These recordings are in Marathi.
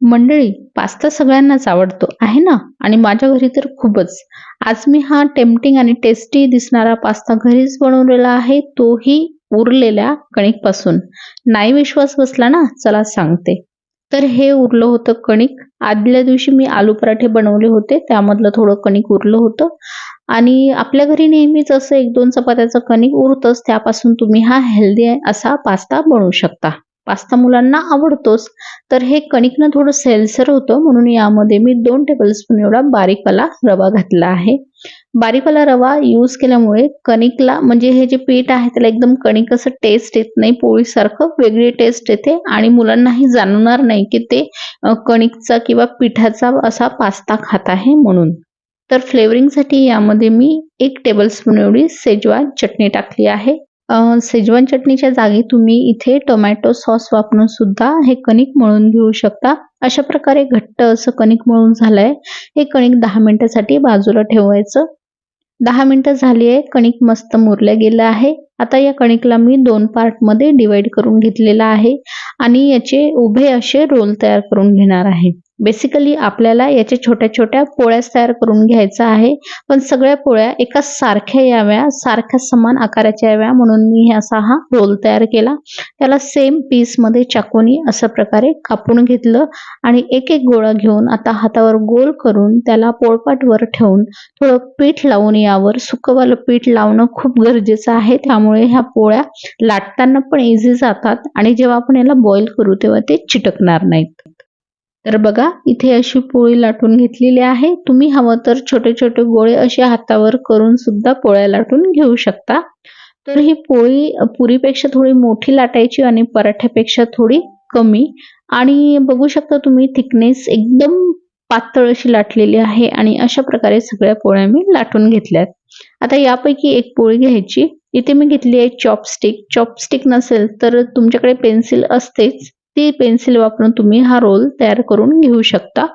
मंडळी पास्ता सगळ्यांनाच आवडतो आहे ना? आणि माझ्या घरी तर खूपच. आज मी हा टेम्पटिंग आणि टेस्टी दिसणारा पास्ता घरीच बनवलेला आहे तोही उरलेल्या कणिकपासून. नाही विश्वास बसला ना? चला सांगते. तर हे उरलं होतं कणिक. आदल्या दिवशी मी आलू पराठे बनवले होते त्यामधलं थोडं कणिक उरलं होतं. आणि आपल्या घरी नेहमीच असं एक दोन चपात्याचं कणिक उरतंच त्यापासून तुम्ही हा हेल्दी असा पास्ता बनवू शकता. पास्ता मुलांना आवडतोच. तर हे कणिकनं थोडं सेल्सर होतं म्हणून यामध्ये मी दोन टेबलस्पून एवढा बारीकवाला रवा घातला आहे. बारीकवाला रवा यूज केल्यामुळे कणिकला म्हणजे हे जे पीठ आहे त्याला एकदम कणिक असं टेस्ट येत नाही पोळीसारखं वेगळी टेस्ट येते आणि मुलांनाही जाणवणार नाही की ते कणिकचा किंवा पिठाचा असा पास्ता खात आहे म्हणून. तर फ्लेवरिंगसाठी यामध्ये मी एक टेबलस्पून एवढी सेजवान चटणी टाकली आहे. सेजवान चटणीच्या जागी तुम्ही इथे टोमॅटो सॉस वापरून सुद्धा हे कणिक मळून घेऊ शकता. अशा प्रकारे घट्ट असं कणिक मळून झालंय. हे कणिक दहा मिनिटासाठी बाजूला ठेवायचं. दहा मिनिटं झाली आहे. कणिक मस्त मुरलं गेलं आहे. आता या कणिकला मी दोन पार्टमध्ये डिवाइड करून घेतलेला आहे आणि याचे उभे असे रोल तयार करून घेणार आहे. बेसिकली आपल्याला याच्या छोट्या छोट्या पोळ्याच तयार करून घ्यायचा आहे पण सगळ्या पोळ्या एका सारख्या याव्या सारख्या समान आकाराच्या याव्या म्हणून मी असा हा रोल तयार केला. त्याला सेम पीसमध्ये चाकूनी अशा प्रकारे कापून घेतलं आणि एक एक गोळा घेऊन आता हातावर गोल करून त्याला पोळपाटवर ठेवून थोडं पीठ लावून यावर सुकवालं पीठ लावणं खूप गरजेचं आहे त्यामुळे ह्या पोळ्या लाटताना पण इझी जातात आणि जेव्हा आपण याला बॉईल करू तेव्हा ते चिटकणार नाहीत. तर बघा इथे अशी पोळी लाटून घेतलेली आहे. तुम्ही हवं तर छोटे छोटे गोळे असे हातावर करून सुद्धा पोळ्या लाटून घेऊ शकता. तर ही पोळी पुरीपेक्षा थोडी मोठी लाटायची आणि पराठ्यापेक्षा थोडी कमी. आणि बघू शकता तुम्ही थिकनेस एकदम पातळ अशी लाटलेली आहे आणि अशा प्रकारे सगळ्या पोळ्या मी लाटून घेतल्यात. आता यापैकी एक पोळी घ्यायची. इथे मी घेतली आहे चॉपस्टिक चॉपस्टिक नसेल तर तुमच्याकडे पेन्सिल असतेच. ती पेन्सिल वापरून तुम्ही हा रोल तयार करून घेऊ शकता.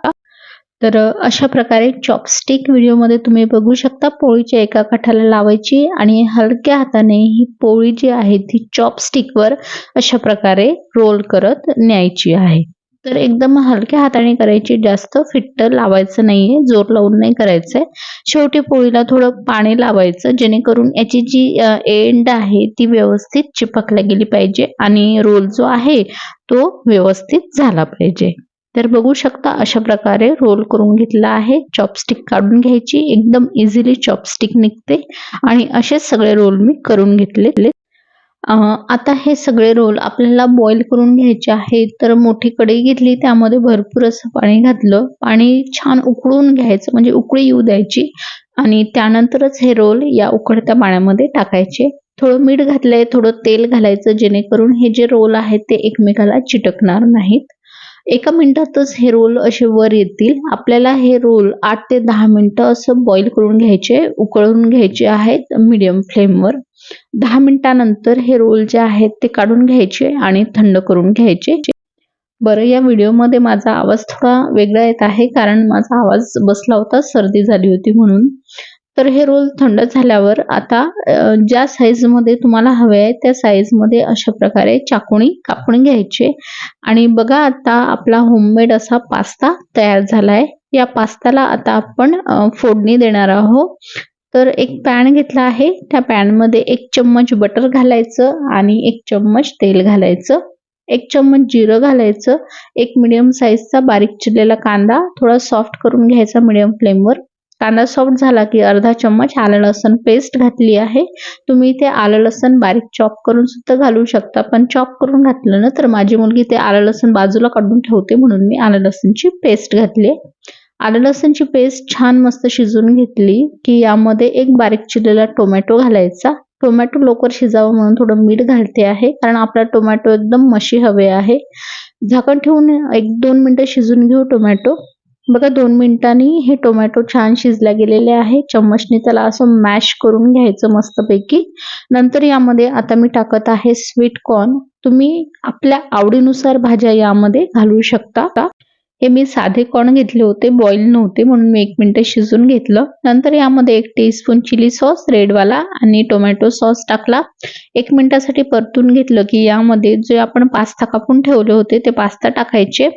तर अशा प्रकारे चॉपस्टिक व्हिडिओमध्ये तुम्ही बघू शकता पोळीच्या एका काठाला लावायची आणि हलक्या हाताने ही पोळी जी आहे ती चॉपस्टिकवर अशा प्रकारे रोल करत न्यायची आहे. तर एकदम हलक्या हाताने करायची जास्त फिट्ट लावायचं नाहीये जोर लावून नाही करायचंय. शेवटी पोळीला थोडं पाणी लावायचं जेणेकरून याची जी एंड आहे ती व्यवस्थित चिपकल्या गेली पाहिजे आणि रोल जो आहे तो व्यवस्थित झाला पाहिजे. तर बघू शकता अशा प्रकारे रोल करून घेतला आहे चॉपस्टिक काढून घ्यायची एकदम इझिली चॉपस्टिक निघते आणि असेच सगळे रोल मी करून घेतले. आता हे सगळे रोल आपल्याला बॉईल करून घ्यायचे आहेत. तर मोठी कढई घेतली त्यामध्ये भरपूर असं पाणी घातलं. पाणी छान उकळून घ्यायचं म्हणजे उकळी येऊ द्यायची. आणि त्यानंतरच हे रोल या उकळत्या पाण्यामध्ये टाकायचे. थोडं मीठ घातलंय थोडं तेल घालायचं जेणेकरून हे जे रोल आहेत ते एकमेकाला चिटकणार नाहीत. एका मिनिटातच हे रोल असे वर येतील. आपल्याला हे रोल आठ ते दहा मिनिटं असं बॉईल करून घ्यायचे उकळून घ्यायचे आहेत मीडियम फ्लेमवर दहा मिनिटानंतर हे रोल जे आहेत ते काढून घ्यायचे आणि थंड करून घ्यायचे. बरं या व्हिडिओमध्ये माझा आवाज थोडा वेगळा येत आहे कारण माझा आवाज बसला होता सर्दी झाली होती म्हणून. तर हे रोल थंड झाल्यावर आता ज्या साईजमध्ये तुम्हाला हवे आहे त्या साईजमध्ये अशा प्रकारे चाकुणी कापून घ्यायचे. आणि बघा आता आपला होममेड असा पास्ता तयार झाला आहे या पास्ताला आता आपण फोडणी देणार आहोत. तर एक पॅन घेतला आहे. त्या पॅनमध्ये एक चम्मच बटर घालायचं आणि एक चम्मच तेल घालायचं. एक चम्मच जिरं घालायचं. एक मिडियम साईजचा बारीक चिरलेला कांदा थोडा सॉफ्ट करून घ्यायचा मिडियम फ्लेमवर कांदा सॉफ्ट झाला की अर्धा चम्मच आलं लसण पेस्ट घातली आहे. तुम्ही इथे आलं लसण बारीक चॉप करून सुद्धा घालू शकता. पण चॉप करून घातलं ना तर माझी मुलगी ते आलं लसण बाजूला काढून ठेवते म्हणून मी आलं लसणची पेस्ट घातली आलं लसणची पेस्ट छान मस्त शिजवून घेतली की यामध्ये एक बारीक चिरलेला टोमॅटो घालायचा. टोमॅटो लवकर शिजावं म्हणून थोडं मीठ घालते आहे कारण आपला टोमॅटो एकदम मशी हवे आहे. झाकण ठेवून एक दोन मिनटं शिजून घेऊ टोमॅटो बघा दोन मिनिटांनी हे टोमॅटो छान शिजल्या गेलेले आहे. चम्मचने त्याला असं मॅश करून घ्यायचं मस्तपैकी. नंतर यामध्ये आता मी टाकत आहे स्वीट कॉर्न तुम्ही आपल्या आवडीनुसार भाज्या यामध्ये घालू शकता. हे मी साधे कॉर्न घेतले होते बॉईल नव्हते म्हणून मी एक मिनटं शिजून घेतलं. नंतर यामध्ये एक टीस्पून चिली सॉस रेडवाला आणि टोमॅटो सॉस टाकला. एक मिनिटासाठी परतून घेतलं की यामध्ये जे आपण पास्ता कापून ठेवले होते ते पास्ता टाकायचे.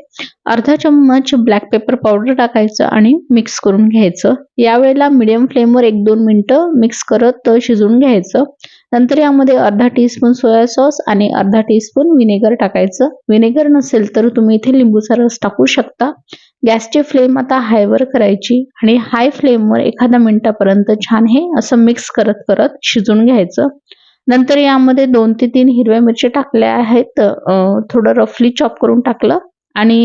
अर्धा चम्मच ब्लॅक पेपर पावडर टाकायचं आणि मिक्स करून घ्यायचं. यावेळेला मिडियम फ्लेमवर एक दोन मिनटं मिक्स करत शिजवून घ्यायचं. नंतर यामध्ये अर्धा टीस्पून सोया सॉस आणि अर्धा टीस्पून विनेगर टाकायचं. विनेगर नसेल तर तुम्ही इथे लिंबूचा रस टाकू शकता. गॅसची फ्लेम आता हायवर करायची आणि हाय फ्लेमवर एखाद्या मिनिटापर्यंत छान हे असं मिक्स करत करत शिजून घ्यायचं. नंतर यामध्ये दोन ते तीन हिरव्या मिरच्या टाकल्या आहेत. थोडं रफली चॉप करून टाकलं. आणि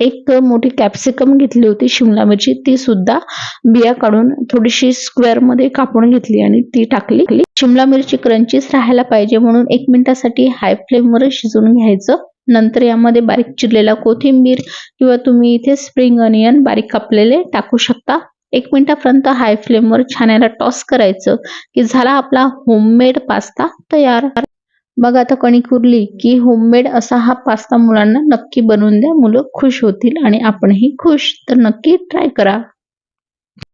एक मोठी कॅप्सिकम घेतली होती शिमला मिरची. ती सुद्धा बिया काढून थोडीशी स्क्वेअरमध्ये कापून घेतली आणि ती टाकली. शिमला मिरची क्रंचीच राहायला पाहिजे म्हणून एक मिनिटासाठी हाय फ्लेमवर शिजवून घ्यायचं. नंतर यामध्ये बारीक चिरलेला कोथिंबीर किंवा तुम्ही इथे स्प्रिंग अनियन बारीक कापलेले टाकू शकता. एक मिनिटापर्यंत हाय फ्लेमवर छान याला टॉस करायचं की झाला आपला होममेड पास्ता तयार. बघा आता कणिक उरली की होममेड असा हा पास्ता मुलांना नक्की बनवून द्या. मुलं खुश होतील आणि आपणही खुश. तर नक्की ट्राय करा.